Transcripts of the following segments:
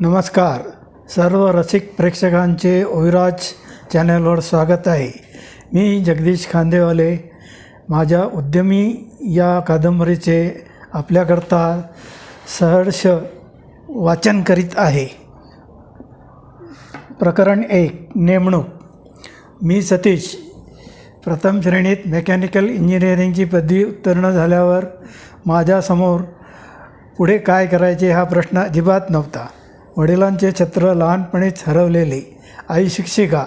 नमस्कार. सर्व रसिक प्रेक्षकांचे ओविराज चॅनलवर स्वागत आहे. मी जगदीश खांदेवाले. माझ्या उद्यमी या कादंबरीचे आपल्याकरता सहर्ष वाचन करीत आहे. प्रकरण एक नेमणूक. मी सतीश. प्रथम श्रेणीत मेकॅनिकल इंजिनिअरिंगची पदवी उत्तीर्ण झाल्यावर माझ्यासमोर पुढे काय करायचे हा प्रश्न अजिबात नव्हता. वडिलांचे छत्र लहानपणीच हरवलेले. आई शिक्षिका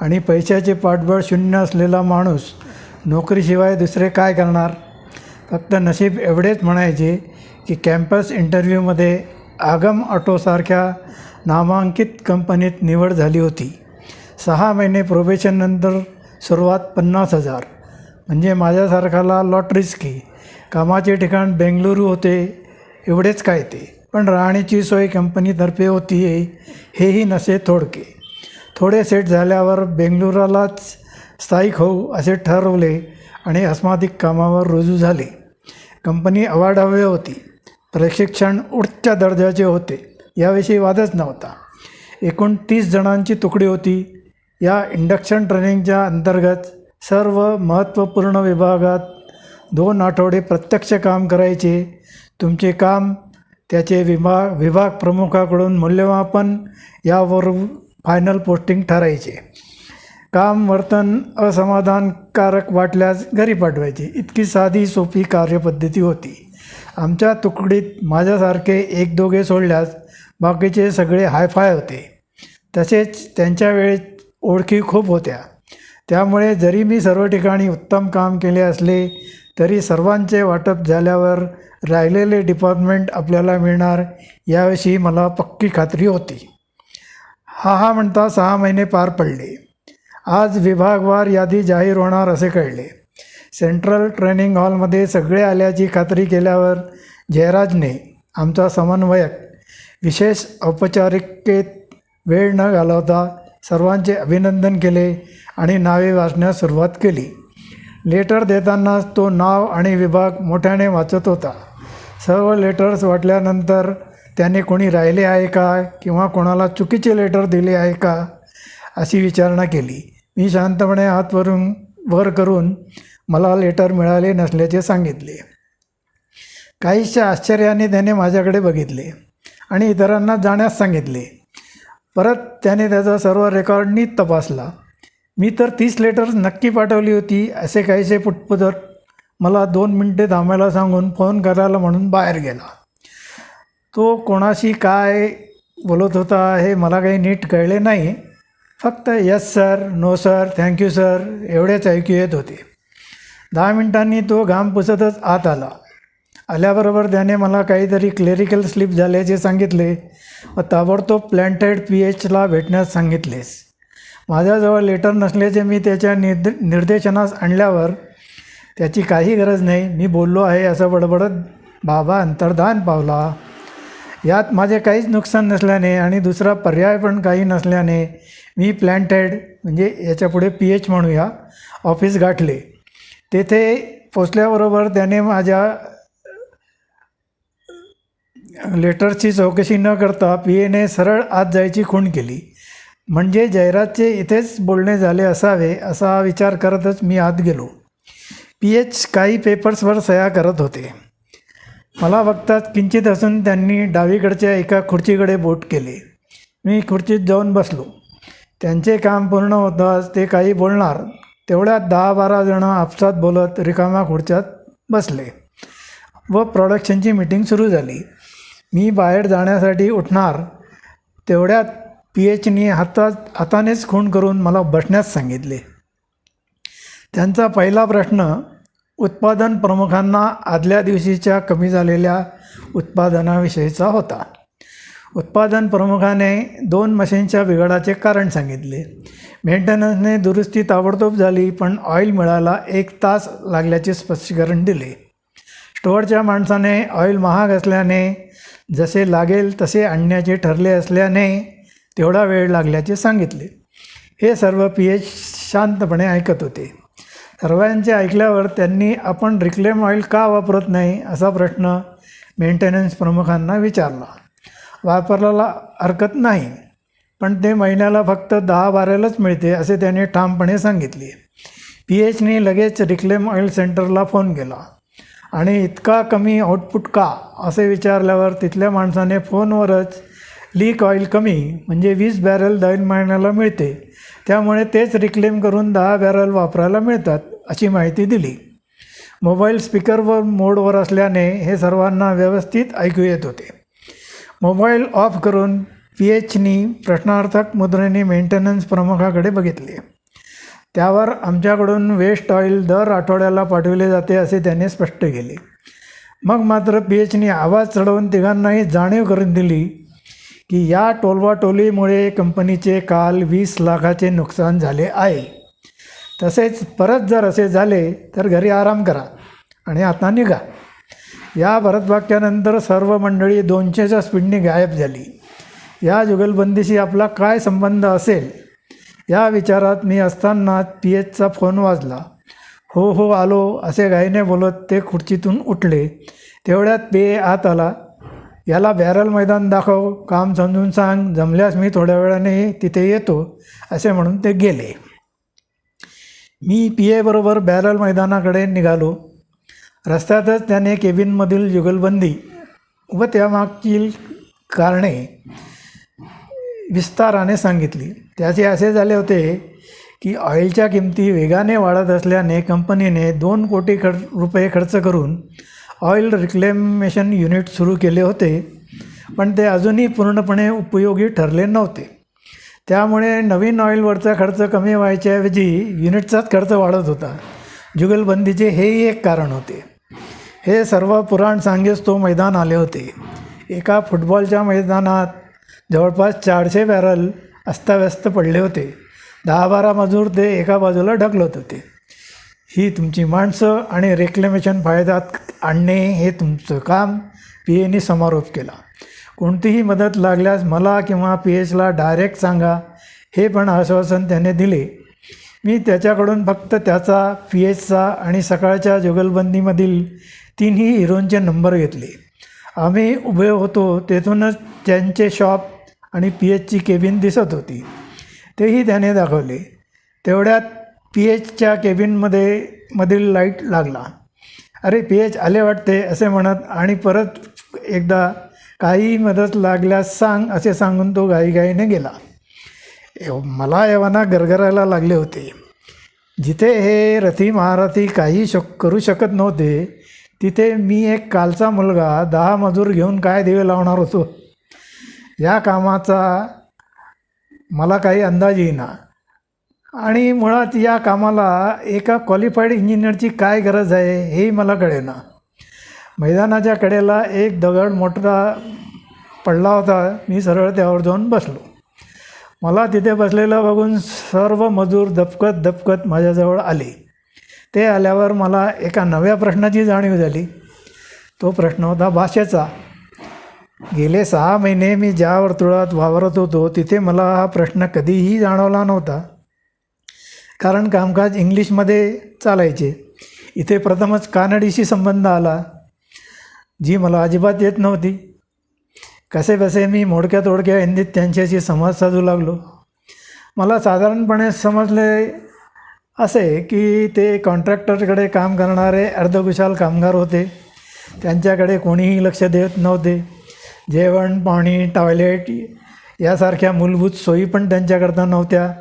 आणि पैशाचे पाठबळ शून्य असलेला माणूस नोकरीशिवाय दुसरे काय करणार? फक्त नशीब एवढेच म्हणायचे की कॅम्पस इंटरव्ह्यूमध्ये आगम ऑटोसारख्या नामांकित कंपनीत निवड झाली होती. सहा महिने प्रोबेशननंतर सुरुवात पन्नास हजार. म्हणजे माझ्यासारखाला लॉटरीच की. कामाचे ठिकाण बेंगलुरू होते एवढेच काय ते. पण राहण्याची सोय कंपनीतर्फे होती हेही नसे थोडके. थोडे सेट झाल्यावर बेंगलुरालाच स्थायिक होऊ असे ठरवले आणि अस्मादिक कामावर रुजू झाले. कंपनी अवाढव्य होती. प्रशिक्षण उच्च दर्जाचे होते. याविषयी वादच नव्हता. एकूण तीस जणांची तुकडी होती. या इंडक्शन ट्रेनिंगच्या अंतर्गत सर्व महत्त्वपूर्ण विभागात दोन आठवडे प्रत्यक्ष काम करायचे. तुमचे काम त्याचे विभाग विभाग प्रमुखाकडून मूल्यमापन यावर फायनल पोस्टिंग ठरायचे. काम वर्तन असमाधानकारक वाटल्यास घरी पाठवायचे. इतकी साधी सोपी कार्यपद्धती होती. आमच्या तुकडीत माझ्यासारखे एक दोघे सोडल्यास बाकीचे सगळे हायफाय होते. तसेच त्यांच्या वेळेत ओळखी खूप होत्या. त्यामुळे जरी मी सर्व ठिकाणी उत्तम काम केले असले तरी सर्वांचे वाटप झाल्यावर राहिलेले डिपार्टमेंट आपल्याला मिळणार याविषयी मला पक्की खात्री होती. हा हा म्हणता सहा महिने पार पडले. आज विभागवार यादी जाहीर होणार असे कळले. सेंट्रल ट्रेनिंग हॉलमध्ये सगळे आल्याची खात्री केल्यावर जयराजने आमचा समन्वयक विशेष औपचारिकतेत वेळ न घालवता सर्वांचे अभिनंदन केले आणि नावे वाचण्यास सुरुवात केली. लेटर देताना तो नाव आणि विभाग मोठ्याने वाचत होता. सर्व लेटर्स वाटल्यानंतर त्याने कोणी राहिले आहे का किंवा कोणाला चुकीचे लेटर दिले आहे का अशी विचारणा केली. मी शांतपणे हातवरून वर करून मला लेटर मिळाले नसल्याचे सांगितले. काहीशा आश्चर्याने त्याने माझ्याकडे बघितले आणि इतरांना जाण्यास सांगितले. परत त्याने त्याचा सर्व रेकॉर्ड नीट तपासला. मी तर तीस लेटर्स नक्की पाठवली होती असे काहीसे पुटपुदर मला दोन मिनटे थांबायला सांगून फोन करायला म्हणून बाहेर गेला. तो कोणाशी काय बोलत होता हे मला काही नीट कळले नाही. फक्त yes sir no sir thank you sir एवढेच ऐकू येत होते. दहा मिनिटांनी तो घाम पुसतच आत आला. आल्याबरोबर त्याने मला काहीतरी क्लेरिकल स्लिप झाल्याचे सांगितले व ताबडतोब प्लॅन्टेड पी एचला भेटण्यास सांगितलेस. माझ्याजवळ लेटर नसल्याचे मी त्याच्या निर्द निर्देशनास आणल्यावर त्याची काही गरज नाही. मी बोललो आहे असं बडबडत बाबा अंतर्धान पावला. यात माझे काहीच नुकसान नसल्याने आणि दुसरा पर्याय पण काही नसल्याने मी प्लॅन्टेड म्हणजे याच्यापुढे पी एच म्हणूया ऑफिस गाठले. तेथे पोचल्याबरोबर त्याने माझ्या लेटरची चौकशी न करता पी एने सरळ आत जायची खूण केली. म्हणजे जयराजचे इथेच बोलणे झाले असावे असा विचार करतच मी आत गेलो. पी. एच. काही पेपर्सवर सह्या करत होते. मला बघताच किंचित असून त्यांनी डावीकडच्या एका खुर्चीकडे बोट केले. मी खुर्चीत जाऊन बसलो. त्यांचे काम पूर्ण होताच ते काही बोलणार. तेवढ्यात दहा बारा जणं आपसात बोलत रिकाम्या खुर्च्यात बसले व प्रोडक्शनची मीटिंग सुरू झाली. मी बाहेर जाण्यासाठी उठणार. तेवढ्यात पी एचनी हातात हातानेच खूण करून मला बसण्यास सांगितले. त्यांचा पहिला प्रश्न उत्पादन प्रमुखांना आदल्या दिवशीच्या कमी झालेल्या उत्पादनाविषयीचा होता. उत्पादन प्रमुखाने दोन मशीनच्या बिघाडाचे कारण सांगितले. मेंटेनन्सने दुरुस्ती ताबडतोब झाली पण ऑइल मिळायला एक तास लागल्याचे स्पष्टीकरण दिले. स्टोअरच्या माणसाने ऑइल महाग असल्याने जसे लागेल तसे आणण्याचे ठरले असल्याने तेवढा वेळ लागल्याचे सांगितले. हे सर्व पी एच शांतपणे ऐकत होते. सर्वांचे ऐकल्यावर त्यांनी आपण रिक्लेम ऑइल का वापरत नाही? असा प्रश्न मेंटेनन्स प्रमुखांना विचारला. वापरायला हरकत नाही पण ते महिन्याला फक्त दहा बारालाच मिळते असे त्याने ठामपणे सांगितले. पी एचने लगेच रिक्लेम ऑइल सेंटरला फोन केला. आणि इतका कमी आउटपुट का? असे विचारल्यावर तिथल्या माणसाने फोनवरच लीक ऑइल कमी म्हणजे वीस बॅरल दर महिन्याला मिळते. त्यामुळे तेच रिक्लेम करून दहा बॅरल वापरायला मिळतात अशी माहिती दिली. मोबाईल स्पीकरवर मोडवर असल्याने हे सर्वांना व्यवस्थित ऐकू येत होते. मोबाईल ऑफ करून पी एचनी प्रश्नार्थक मुद्रेने मेंटेनन्स प्रमुखाकडे बघितले. त्यावर आमच्याकडून वेस्ट ऑइल दर आठवड्याला पाठविले जाते असे त्याने स्पष्ट केले. मग मात्र पी एचनी आवाज चढवून तिघांनाही जाणीव करून दिली की या टोलवाटोलीमुळे कंपनीचे काल वीस लाखाचे नुकसान झाले आहे. तसेच परत जर असे झाले तर घरी आराम करा आणि आता निघा. या भरतवाक्यानंतर सर्व मंडळी दोनशेच्या स्पीडने गायब झाली. या जुगलबंदीशी आपला काय संबंध असेल? या विचारात मी असताना पी एचचा फोन वाजला. हो हो आलो असे गायीने बोलत ते खुर्चीतून उठले. तेवढ्यात पे आत आला. याला बॅरल मैदान दाखव काम समजून सांग जमल्यास मी थोड्या वेळाने तिथे येतो असे म्हणून ते गेले. मी पी एबरोबर बॅरल मैदानाकडे निघालो. रस्त्यातच त्याने केबिनमधील जुगलबंदी व त्यामागील कारणे विस्ताराने सांगितली. त्याचे असे झाले होते की ऑइलच्या किमती वेगाने वाढत असल्याने कंपनीने दोन कोटी खर रुपये खर्च करून ऑइल रिक्लेमेशन युनिट सुरू केले होते पण ते अजूनही पूर्णपणे उपयोगी ठरले नव्हते. त्यामुळे नवीन ऑइलवरचा खर्च कमी व्हायच्याऐवजी युनिटचाच खर्च वाढत होता. जुगलबंदीचे हेही एक कारण होते. हे सर्व पुराण सांगेच तो मैदान आले होते. एका फुटबॉलच्या मैदानात जवळपास चारशे बॅरल अस्ताव्यस्त पडले होते. दहा बारा मजूर ते एका बाजूला ढकलत होते. ही तुमची माणसं आणि रेक्लेमेशन फायद्यात आणणे हे तुमचं काम. पी एने समारोप केला. कोणतीही मदत लागल्यास मला किंवा पी एचला डायरेक्ट सांगा. हे पण आश्वासन त्याने दिले. मी त्याच्याकडून फक्त त्याचा पी एचचा आणि सकाळच्या जुगलबंदीमधील तीनही हिरोंचे नंबर घेतले. आम्ही उभे होतो तेथूनच त्यांचे शॉप आणि पी एचची केबिन दिसत होती. तेही त्याने दाखवले. तेवढ्यात पी एचच्या केबिनमध्ये मधील लाइट लागला. अरे पी एच आले वाटते असे म्हणत आणि परत एकदा काही मदत लागल्यास सांग असे सांगून तो घाईघाईने गेला. एव- मला एव्हाना गरगरायला लागले होते. जिथे हे रथी महारथी काही शक करू शकत नव्हते तिथे मी एक कालचा मुलगा दहा मजूर घेऊन काय दिवे लावणार होतो? या कामाचा मला काही अंदाज येईना. आणि मुळात या कामाला एका क्वालिफाईड इंजिनियरची काय गरज आहे हेही मला कळेना. मैदानाच्या कडेला एक दगड मोठा पडला होता मी सरळ त्यावर जाऊन बसलो. मला तिथे बसलेलं बघून सर्व मजूर दपकत दपकत माझ्याजवळ आले. ते आल्यावर मला एका नव्या प्रश्नाची जाणीव झाली. तो प्रश्न होता भाषेचा. गेले सहा महिने मी ज्या वर्तुळात वावरत होतो तिथे मला हा प्रश्न कधीही जाणवला नव्हता. कारण कामकाज इंग्लिशमध्ये चालायचे. इथे प्रथमच कानडीशी संबंध आला जी मला अजिबात येत नव्हती. कसे बसे मी मोडक्या तोडक्या हिंदीत त्यांच्याशी संवाद साधू लागलो. मला साधारणपणे समजले असे की ते कॉन्ट्रॅक्टरकडे काम करणारे अर्धकुशाल कामगार होते. त्यांच्याकडे कोणीही लक्ष देत नव्हते. जेवण पाणी टॉयलेट यासारख्या मूलभूत सोयी पण त्यांच्याकरता नव्हत्या.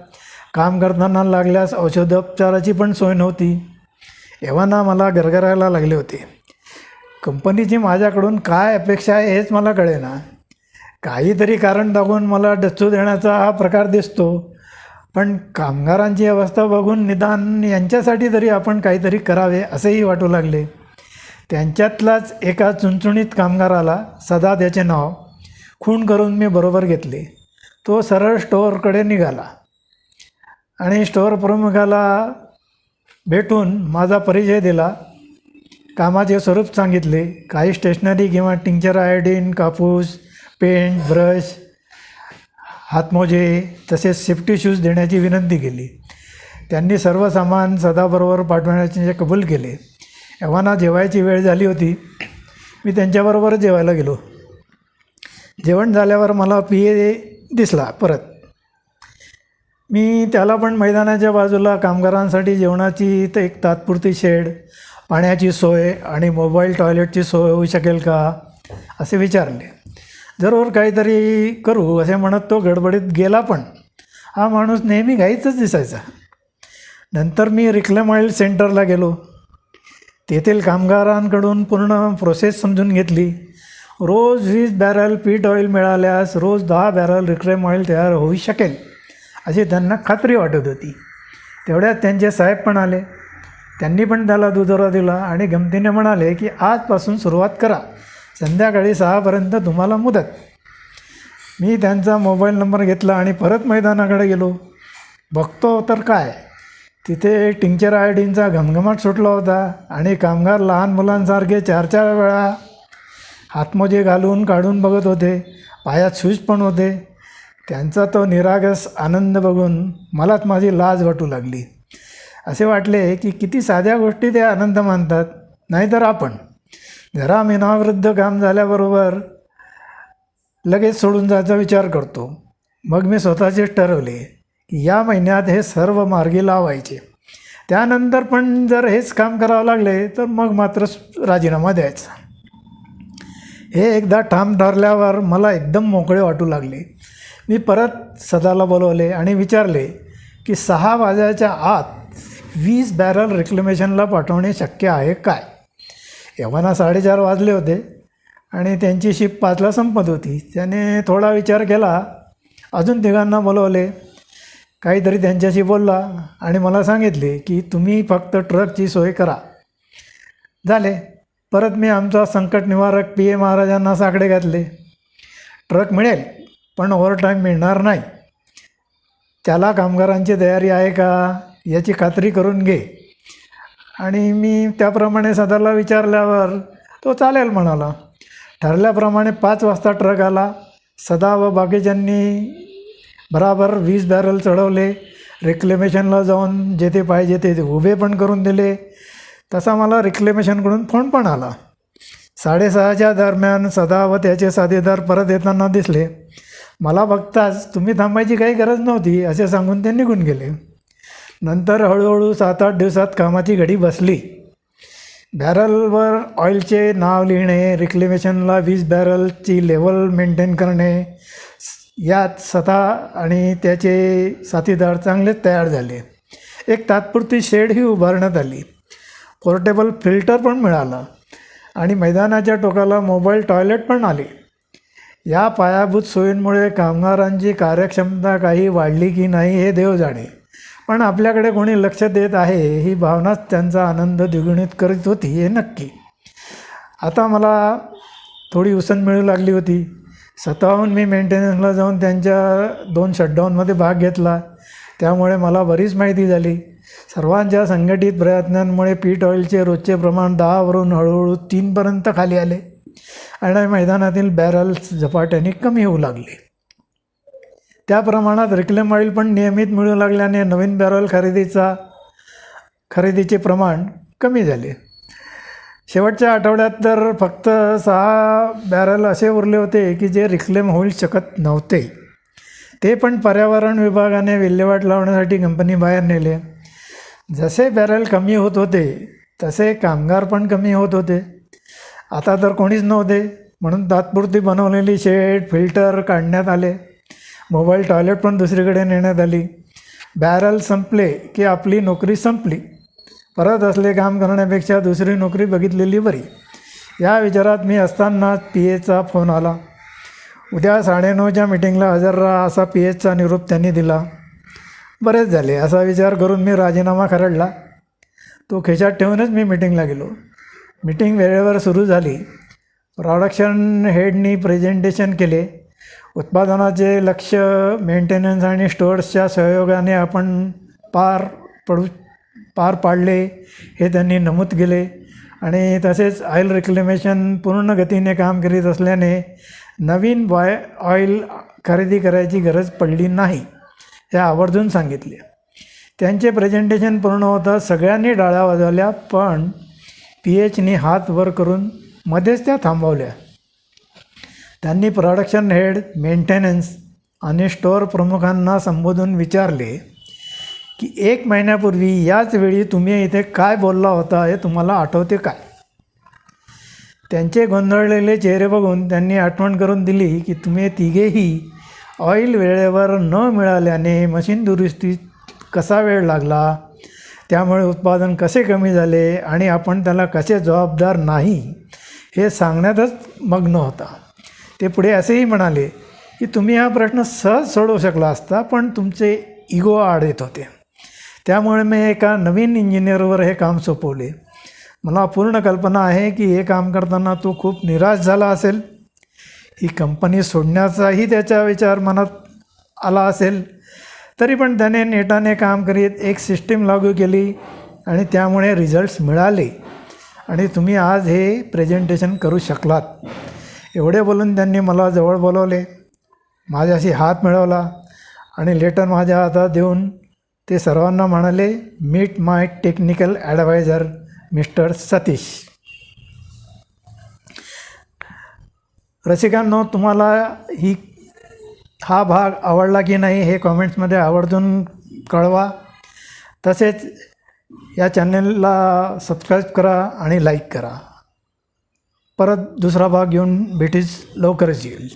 काम करताना लागल्यास औषधोपचाराची पण सोय नव्हती. एव्हाना मला गरगरायला लागले होते. कंपनीची माझ्याकडून काय अपेक्षा आहे हेच मला कळेना. काहीतरी कारण दाखवून मला डच्चू देण्याचा हा प्रकार दिसतो. पण कामगारांची अवस्था बघून निदान यांच्यासाठी तरी आपण काहीतरी करावे असेही वाटू लागले. त्यांच्यातलाच एका चुणचुणीत कामगाराला सदा त्याचे नाव खूण करून मी बरोबर घेतले. तो सरळ स्टोअरकडे निघाला. आणि स्टोअर प्रमुखाला भेटून माझा परिचय दिला. कामाचे स्वरूप सांगितले. काही स्टेशनरी किंवा टिंचर आयोडीन कापूस पेंट ब्रश हातमोजे तसेच सेफ्टी शूज देण्याची विनंती केली. त्यांनी सर्व सामान सदाबरोबर पाठवण्याचे कबूल केले. एव्हाना जेवायची वेळ झाली होती. मी त्यांच्याबरोबरच जेवायला गेलो. जेवण झाल्यावर मला पी ए दिसला परत. मी त्याला पण मैदानाच्या बाजूला कामगारांसाठी जेवणाची तर एक तात्पुरती शेड पाण्याची सोय आणि मोबाईल टॉयलेटची सोय होऊ शकेल का असे विचारले. जरूर काहीतरी करू असे म्हणत तो गडबडीत गेला पण. हा माणूस नेहमी घाईतच दिसायचा. नंतर मी रिक्लेम ऑइल सेंटरला गेलो. तेथील कामगारांकडून पूर्ण प्रोसेस समजून घेतली. रोज वीस बॅरल पीट ऑइल मिळाल्यास रोज दहा बॅरल रिक्लेम ऑइल तयार होऊ शकेल. अशी त्यांना खात्री वाटत होती. तेवढ्यात त्यांचे साहेब पण आले. त्यांनी पण त्याला दुजोरा दिला आणि गमतीने म्हणाले की आजपासून सुरुवात करा. संध्याकाळी सहापर्यंत तुम्हाला मुदत. मी त्यांचा मोबाईल नंबर घेतला आणि परत मैदानाकडे गेलो. बघतो तर काय. तिथे टिंचर आयोडीनचा घमघमाट सुटला होता आणि कामगार लहान मुलांसारखे चार चार वेळा हातमोजे घालून काढून बघत होते. पायात शूज पण होते. त्यांचा तो निरागस आनंद बघून मलाच माझी लाज वाटू लागली. असे वाटले की किती साध्या गोष्टी ते आनंद मानतात नाहीतर आपण. जरा मिनाविरुद्ध काम झाल्याबरोबर लगेच सोडून जायचा विचार करतो. मग मी स्वतःचेच ठरवले की या महिन्यात हे सर्व मार्गी लावायचे. त्यानंतर पण जर हेच काम करावं लागले तर मग मात्र राजीनामा द्यायचा. हे एकदा ठाम ठरल्यावर मला एकदम मोकळे वाटू लागले. मी परत सदाला बोलवले आणि विचारले की सहा वाजायच्या आत वीस बॅरल रिक्लेमेशनला पाठवणे शक्य आहे काय? एव्हाना साडेचार वाजले होते आणि त्यांची शिप पाचला संपत होती. त्याने थोडा विचार केला. अजून तिघांना बोलवले. काहीतरी त्यांच्याशी बोलला आणि मला सांगितले की तुम्ही फक्त ट्रकची सोय करा. झाले. परत मी आमचा संकट निवारक पी ए महाराजांना साकडे घातले. ट्रक मिळेल. पण ओव्हरटाईम मिळणार नाही. त्याला कामगारांची तयारी आहे का याची खात्री करून घे. आणि मी त्याप्रमाणे सदाला विचारल्यावर तो चालेल म्हणाला. ठरल्याप्रमाणे पाच वाजता ट्रक आला. सदा व बाकीच्यांनी बराबर वीस बॅरल चढवले. रिक्लेमेशनला जाऊन जेथे पाहिजे ते उभे पण करून दिले. तसा मला रिक्लेमेशनकडून फोन पण आला. साडेसहाच्या दरम्यान सदा व त्याचे साथीदार परत येताना दिसले. मला बघताच तुम्ही थांबायची काही गरज नव्हती असे सांगून ते निघून गेले. नंतर हळूहळू सात आठ दिवसात कामाची घडी बसली. बॅरलवर ऑइलचे नाव लिहिणे रिक्लेमेशनला वीस बॅरलची लेवल मेंटेन करणे यात स्वतः आणि त्याचे साथीदार चांगलेच तयार झाले. एक तात्पुरती शेडही उभारण्यात आली. पोर्टेबल फिल्टर पण मिळाला आणि मैदानाच्या टोकाला मोबाईल टॉयलेट पण आले. या पायाभूत सोयींमुळे कामगारांची कार्यक्षमता काही वाढली की नाही हे देव जाणे. पण आपल्याकडे कोणी लक्ष देत आहे ही भावनाच त्यांचा आनंद द्विगुणित करीत होती हे नक्की. आता मला थोडी उसण मिळू लागली होती. स्वतःहून मी मेंटेनन्सला जाऊन त्यांच्या दोन शटडाऊनमध्ये भाग घेतला. त्यामुळे मला बरीच माहिती झाली. सर्वांच्या संघटित प्रयत्नांमुळे पीठ ऑइलचे रोजचे प्रमाण दहावरून हळूहळू तीनपर्यंत खाली आले. आणि मैदानातील बॅरल्स झपाट्याने कमी होऊ लागले. त्या प्रमाणात रिक्लेम ऑइल पण नियमित मिळू लागल्याने नवीन बॅरल खरेदीचा खरेदीचे प्रमाण कमी झाले. शेवटच्या आठवड्यात तर फक्त सहा बॅरल असे उरले होते की जे रिक्लेम होऊ शकत नव्हते. ते पण पर्यावरण विभागाने विल्हेवाट लावण्यासाठी कंपनी बाहेर नेले. जसे बॅरल कमी होत होते तसे कामगार पण कमी होत होते. आता तर कोणीच नव्हते. म्हणून तात्पुरती बनवलेली शेड फिल्टर काढण्यात आले. मोबाईल टॉयलेट पण दुसरीकडे नेण्यात आली. बॅरल संपले की आपली नोकरी संपली. परत असले काम करण्यापेक्षा दुसरी नोकरी बघितलेली बरी. या विचारात मी असतानाच पी एचा फोन आला. उद्या साडेनऊच्या मिटिंगला हजर राहा असा पी एचचा निरोप त्यांनी दिला. बरेच झाले असा विचार करून मी राजीनामा खरडला. तो खिशात ठेवूनच मी मिटिंगला गेलो. मिटिंग वेळेवर सुरू झाली. प्रॉडक्शन हेडनी प्रेझेंटेशन केले. उत्पादनाचे लक्ष मेंटेनन्स आणि स्टोअर्सच्या सहयोगाने आपण पार पडू पार पाडले हे त्यांनी नमूद केले आणि तसेच ऑइल रिक्लेमेशन पूर्ण गतीने काम करीत असल्याने नवीन बॉय ऑइल खरेदी करायची गरज पडली नाही हे आवर्जून सांगितले. त्यांचे प्रेझेंटेशन पूर्ण होतं सगळ्यांनी डाळ्या वाजवल्या पण पी एचने हात वर करून मध्येच त्या थांबवल्या. त्यांनी प्रॉडक्शन हेड मेंटेनन्स आणि स्टोअर प्रमुखांना संबोधून विचारले की एक महिन्यापूर्वी याच वेळी तुम्ही इथे काय बोलला होता हे तुम्हाला आठवते काय? त्यांचे गोंधळलेले चेहरे बघून त्यांनी आठवण करून दिली की तुम्ही तिघेही ऑइल वेळेवर न मिळाल्याने मशीन दुरुस्तीत कसा वेळ लागला? त्यामुळे उत्पादन कसे कमी झाले आणि आपण त्याला कसे जबाबदार नाही हे सांगण्यातच मग्न होता. ते पुढे असेही म्हणाले की तुम्ही हा प्रश्न सहज सोडवू शकला असता पण तुमचे इगो आड येत होते. त्यामुळे मी एका नवीन इंजिनियरवर हे काम सोपवले. मला पूर्ण कल्पना आहे की हे काम करताना तो खूप निराश झाला असेल. ही कंपनी सोडण्याचाही त्याचा विचार मनात आला असेल. तरी पण त्याने नेटाने काम करीत एक सिस्टीम लागू केली आणि त्यामुळे रिझल्ट्स मिळाले. आणि तुम्ही आज हे प्रेझेंटेशन करू शकलात. एवढे बोलून त्यांनी मला जवळ बोलवले. माझ्याशी हात मिळवला आणि लेटर माझ्या हातात देऊन ते सर्वांना म्हणाले meet my technical adviser mister Satish रसिकांनो तुम्हाला ही हा भाग आवडला की नाही हे कॉमेंट्समध्ये आवर्जून कळवा. तसेच या चॅनलला सबस्क्राईब करा आणि लाईक करा. परत दुसरा भाग घेऊन भेटीस लवकरच येईल.